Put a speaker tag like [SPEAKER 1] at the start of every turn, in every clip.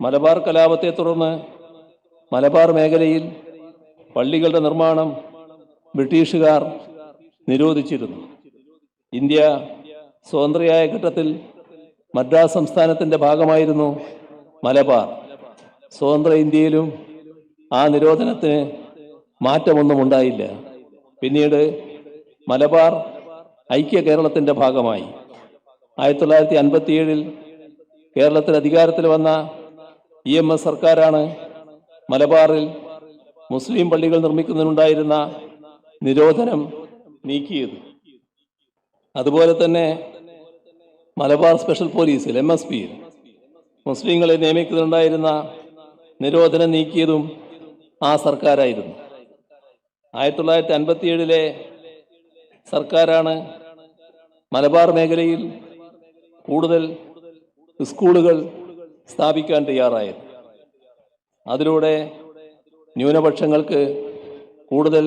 [SPEAKER 1] മലബാർ കലാപത്തെ തുടർന്ന് മലബാർ മേഖലയിൽ പള്ളികളുടെ നിർമ്മാണം ബ്രിട്ടീഷുകാർ നിരോധിച്ചിരുന്നു. ഇന്ത്യ സ്വതന്ത്രയായ ഘട്ടത്തിൽ മദ്രാസ് സംസ്ഥാനത്തിന്റെ ഭാഗമായിരുന്നു മലബാർ. സ്വതന്ത്ര ഇന്ത്യയിലും ആ നിരോധനത്തിന് മാറ്റമൊന്നും ഉണ്ടായില്ല. പിന്നീട് മലബാർ ഐക്യ കേരളത്തിന്റെ ഭാഗമായി. ആയിരത്തി തൊള്ളായിരത്തി അൻപത്തിയേഴിൽ കേരളത്തിൽ അധികാരത്തിൽ വന്ന ഇ എം എസ് സർക്കാരാണ് മലബാറിൽ മുസ്ലിം പള്ളികൾ നിർമ്മിക്കുന്നതിനുണ്ടായിരുന്ന നിരോധനം നീക്കിയത്. അതുപോലെ തന്നെ മലബാർ സ്പെഷ്യൽ പോലീസിൽ എം എസ് പിയിൽ മുസ്ലിങ്ങളെ നിയമിക്കുന്നുണ്ടായിരുന്ന നിരോധനം നീക്കിയതും ആ സർക്കാരായിരുന്നു. ആയിരത്തി തൊള്ളായിരത്തി അൻപത്തിയേഴിലെ സർക്കാരാണ് മലബാർ മേഖലയിൽ കൂടുതൽ സ്കൂളുകൾ സ്ഥാപിക്കാൻ തയ്യാറായത് അതിലൂടെ ന്യൂനപക്ഷങ്ങൾക്ക് കൂടുതൽ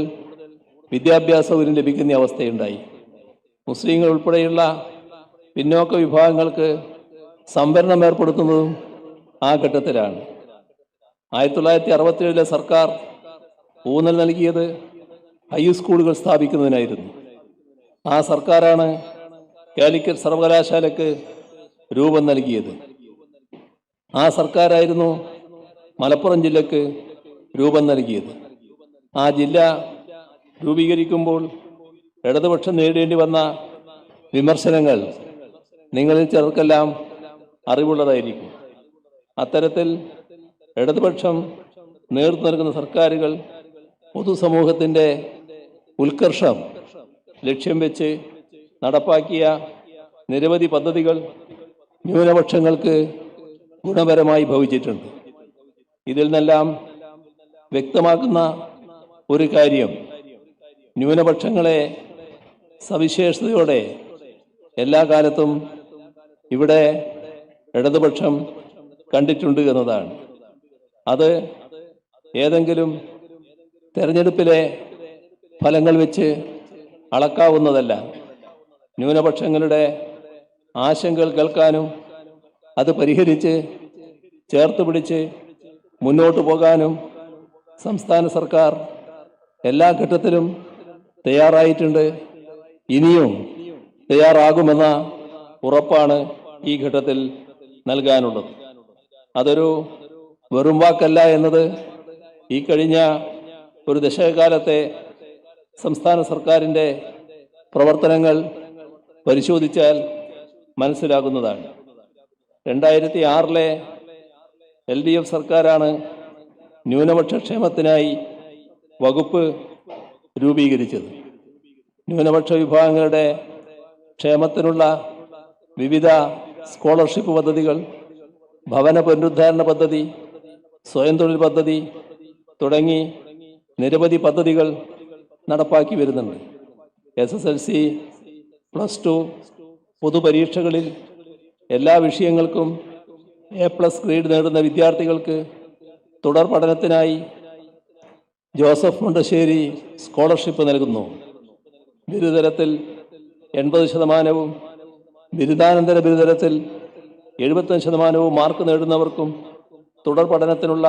[SPEAKER 1] വിദ്യാഭ്യാസ സൗകര്യം ലഭിക്കുന്ന അവസ്ഥയുണ്ടായി. മുസ്ലിങ്ങൾ ഉൾപ്പെടെയുള്ള പിന്നോക്ക വിഭാഗങ്ങൾക്ക് സംവരണം ഏർപ്പെടുത്തുന്നതും ആ ഘട്ടത്തിലാണ്. ആയിരത്തി തൊള്ളായിരത്തി അറുപത്തിയേഴിലെ സർക്കാർ ഊന്നൽ നൽകിയത് ഹൈസ്കൂളുകൾ സ്ഥാപിക്കുന്നതിനായിരുന്നു. ആ സർക്കാരാണ് കാലിക്കറ്റ് സർവകലാശാലയ്ക്ക് രൂപം നൽകിയത്. ആ സർക്കാരായിരുന്നു മലപ്പുറം ജില്ലക്ക് രൂപം നൽകിയത്. ആ ജില്ല രൂപീകരിക്കുമ്പോൾ ഇടതുപക്ഷം നേടേണ്ടി വന്ന വിമർശനങ്ങൾ നിങ്ങളിൽ ചിലർക്കെല്ലാം അറിവുള്ളതായിരിക്കും. അത്തരത്തിൽ ഇടതുപക്ഷം നേതൃത്വം നൽകുന്ന സർക്കാരുകൾ പൊതുസമൂഹത്തിന്റെ ഉത്കർഷം ലക്ഷ്യം വെച്ച് നടപ്പാക്കിയ നിരവധി പദ്ധതികൾ ന്യൂനപക്ഷങ്ങൾക്ക് ഗുണപരമായി ഭവിച്ചിട്ടുണ്ട്. ഇതിൽ നിന്നെല്ലാം വ്യക്തമാക്കുന്ന ഒരു കാര്യം ന്യൂനപക്ഷങ്ങളെ സവിശേഷതയോടെ എല്ലാ കാലത്തും ഇവിടെ ഇടതുപക്ഷം കണ്ടിട്ടുണ്ട് എന്നതാണ്. അത് ഏതെങ്കിലും തെരഞ്ഞെടുപ്പിലെ ഫലങ്ങൾ വെച്ച് അളക്കാവുന്നതല്ല. ന്യൂനപക്ഷങ്ങളുടെ ആശങ്കകൾ കേൾക്കാനും അത് പരിഹരിച്ച് ചേർത്ത് പിടിച്ച് മുന്നോട്ട് പോകാനും സംസ്ഥാന സർക്കാർ എല്ലാ ഘട്ടത്തിലും തയ്യാറായിട്ടുണ്ട്. ഇനിയും തയ്യാറാകുമെന്ന ഉറപ്പാണ് ഈ ഘട്ടത്തിൽ നൽകാനുള്ളത്. അതൊരു വെറും വാക്കല്ല എന്നത് ഈ കഴിഞ്ഞ ഒരു ദശകകാലത്തെ സംസ്ഥാന സർക്കാരിന്റെ പ്രവർത്തനങ്ങൾ പരിശോധിച്ചാൽ മനസ്സിലാകുന്നതാണ്. രണ്ടായിരത്തി ആറിലെ എൽ ഡി എഫ് സർക്കാരാണ് ന്യൂനപക്ഷ ക്ഷേമത്തിനായി വകുപ്പ് രൂപീകരിച്ചത്. ന്യൂനപക്ഷ വിഭാഗങ്ങളുടെ ക്ഷേമത്തിനുള്ള വിവിധ സ്കോളർഷിപ്പ് പദ്ധതികൾ ഭവന പുനരുദ്ധാരണ പദ്ധതി സ്വയം തൊഴിൽ പദ്ധതി തുടങ്ങി നിരവധി പദ്ധതികൾ നടപ്പാക്കി വരുന്നുണ്ട്. S S L C plus two പൊതുപരീക്ഷകളിൽ എല്ലാ വിഷയങ്ങൾക്കും എ പ്ലസ് ഗ്രേഡ് നേടുന്ന വിദ്യാർത്ഥികൾക്ക് തുടർ പഠനത്തിനായി ജോസഫ് മുണ്ടശ്ശേരി സ്കോളർഷിപ്പ് നൽകുന്നു. ബിരുദരത്തിൽ എൺപത് ശതമാനവും ബിരുദാനന്തര ബിരുദരത്തിൽ എഴുപത്തഞ്ച് ശതമാനവും മാർക്ക് നേടുന്നവർക്കും തുടർ പഠനത്തിനുള്ള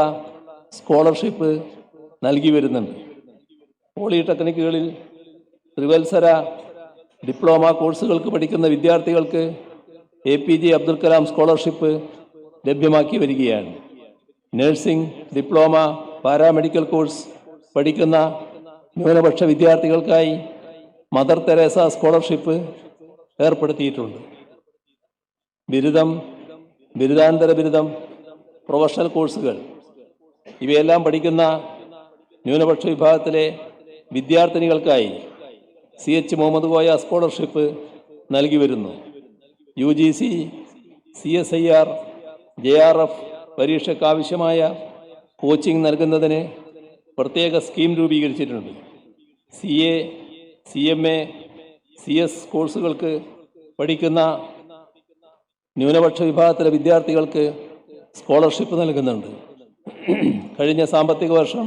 [SPEAKER 1] സ്കോളർഷിപ്പ് നൽകി വരുന്നുണ്ട്. പോളിടെക്നിക്കുകളിൽ ത്രിവത്സര ഡിപ്ലോമ കോഴ്സുകൾക്ക് പഠിക്കുന്ന വിദ്യാർത്ഥികൾക്ക് A P J Abdul Kalam scholarship ലഭ്യമാക്കി വരികയാണ്. നഴ്സിംഗ് ഡിപ്ലോമ പാരാമെഡിക്കൽ കോഴ്സ് പഠിക്കുന്ന ന്യൂനപക്ഷ വിദ്യാർത്ഥികൾക്കായി മദർ തെരേസ സ്കോളർഷിപ്പ് ഏർപ്പെടുത്തിയിട്ടുണ്ട്. ബിരുദം ബിരുദാനന്തര ബിരുദം പ്രൊഫഷണൽ കോഴ്സുകൾ ഇവയെല്ലാം പഠിക്കുന്ന ന്യൂനപക്ഷ വിഭാഗത്തിലെ വിദ്യാർത്ഥിനികൾക്കായി C H Muhammad Koya scholarship നൽകി വരുന്നു. U G C C S I R J R F പരീക്ഷയ്ക്ക് ആവശ്യമായ കോച്ചിങ് നൽകുന്നതിന് പ്രത്യേക സ്കീം രൂപീകരിച്ചിട്ടുണ്ട്. C A C M A C S കോഴ്സുകൾക്ക് പഠിക്കുന്ന ന്യൂനപക്ഷ വിഭാഗത്തിലെ വിദ്യാർത്ഥികൾക്ക് സ്കോളർഷിപ്പ് നൽകുന്നുണ്ട്. കഴിഞ്ഞ സാമ്പത്തിക വർഷം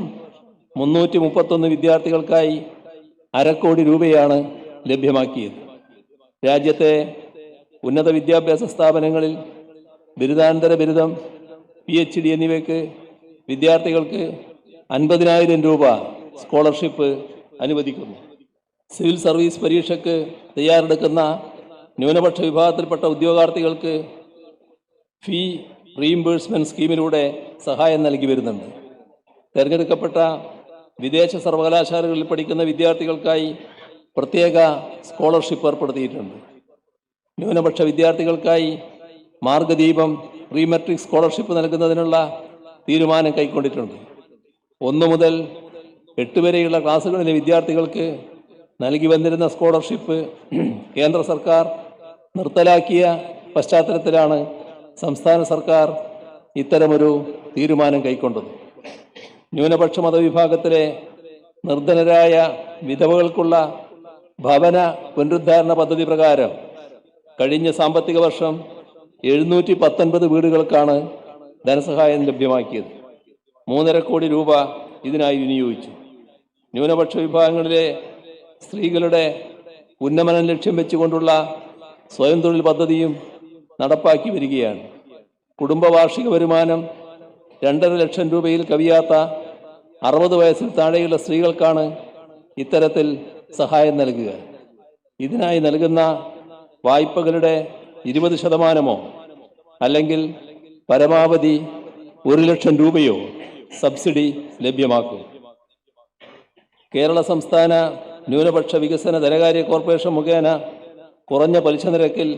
[SPEAKER 1] മുന്നൂറ്റി മുപ്പത്തൊന്ന് വിദ്യാർത്ഥികൾക്കായി അരക്കോടി രൂപയാണ് ലഭ്യമാക്കിയത്. രാജ്യത്തെ ഉന്നത വിദ്യാഭ്യാസ സ്ഥാപനങ്ങളിൽ ബിരുദാനന്തര ബിരുദം പി എച്ച് ഡി എന്നിവയ്ക്ക് വിദ്യാർത്ഥികൾക്ക് അൻപതിനായിരം രൂപ സ്കോളർഷിപ്പ് അനുവദിക്കുന്നു. സിവിൽ സർവീസ് പരീക്ഷയ്ക്ക് തയ്യാറെടുക്കുന്ന ന്യൂനപക്ഷ വിഭാഗത്തിൽപ്പെട്ട ഉദ്യോഗാർത്ഥികൾക്ക് ഫീ റീഇംബേഴ്സ്മെന്റ് സ്കീമിലൂടെ സഹായം നൽകി വരുന്നുണ്ട്. തിരഞ്ഞെടുക്കപ്പെട്ട വിദേശ സർവകലാശാലകളിൽ പഠിക്കുന്ന വിദ്യാർത്ഥികൾക്കായി പ്രത്യേക സ്കോളർഷിപ്പ് ഏർപ്പെടുത്തിയിട്ടുണ്ട്. ന്യൂനപക്ഷ വിദ്യാർത്ഥികൾക്കായി മാർഗദീപം റീമെട്രിക് സ്കോളർഷിപ്പ് നൽകുന്നതിനുള്ള തീരുമാനം കൈക്കൊണ്ടിട്ടുണ്ട്. ഒന്ന് മുതൽ എട്ട് വരെയുള്ള ക്ലാസ്സുകളിലെ വിദ്യാർത്ഥികൾക്ക് നൽകി വന്നിരുന്ന സ്കോളർഷിപ്പ് കേന്ദ്ര സർക്കാർ നിർത്തലാക്കിയ പശ്ചാത്തലത്തിലാണ് സംസ്ഥാന സർക്കാർ ഇത്തരമൊരു തീരുമാനം കൈക്കൊണ്ടത്. ന്യൂനപക്ഷ മതവിഭാഗത്തിലെ നിർധനരായ വിധവകൾക്കുള്ള ഭവന പുനരുദ്ധാരണ പദ്ധതി പ്രകാരം കഴിഞ്ഞ സാമ്പത്തിക വർഷം എഴുന്നൂറ്റി പത്തൊൻപത് വീടുകൾക്കാണ് ധനസഹായം ലഭ്യമാക്കിയത്. മൂന്നര കോടി രൂപ ഇതിനായി വിനിയോഗിച്ചു. ന്യൂനപക്ഷ വിഭാഗങ്ങളിലെ സ്ത്രീകളുടെ ഉന്നമനം ലക്ഷ്യം വെച്ചുകൊണ്ടുള്ള സ്വയം തൊഴിൽ പദ്ധതിയും നടപ്പാക്കി വരികയാണ്. കുടുംബ വാർഷിക വരുമാനം രണ്ടര ലക്ഷം രൂപയിൽ കവിയാത്ത അറുപത് വയസ്സിൽ താഴെയുള്ള സ്ത്രീകൾക്കാണ് ഇത്തരത്തിൽ സഹായം നൽകുക. ഇതിനായി നൽകുന്ന വായ്പകളുടെ ഇരുപത് ശതമാനമോ? അല്ലെങ്കിൽ പരമാവധി ഒരു ലക്ഷം രൂപയോ സബ്സിഡി ലഭ്യമാക്കും. കേരള സംസ്ഥാന ന്യൂനപക്ഷ വികസന ധനകാര്യ കോർപ്പറേഷൻ മുഖേന കുറഞ്ഞ പലിശ നിരക്കിൽ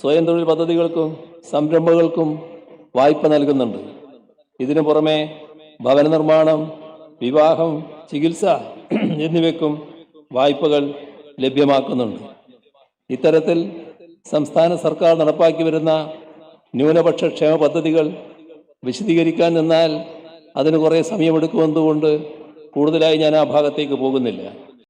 [SPEAKER 1] സ്വയം തൊഴിൽ പദ്ധതികൾക്കും സംരംഭങ്ങൾക്കും വായ്പ നൽകുന്നുണ്ട്. ഇതിനു പുറമെ ഭവന നിർമ്മാണം വിവാഹം ചികിത്സ എന്നിവയ്ക്കും വായ്പകൾ ലഭ്യമാക്കുന്നുണ്ട്. ഇത്തരത്തിൽ സംസ്ഥാന സർക്കാർ നടപ്പാക്കി വരുന്ന ന്യൂനപക്ഷ ക്ഷേമ പദ്ധതികൾ വിശദീകരിക്കാൻ നിന്നാൽ അതിന് കുറേ സമയമെടുക്കുമെന്നുകൊണ്ട് കൂടുതലായി ഞാൻ ആ ഭാഗത്തേക്ക് പോകുന്നില്ല.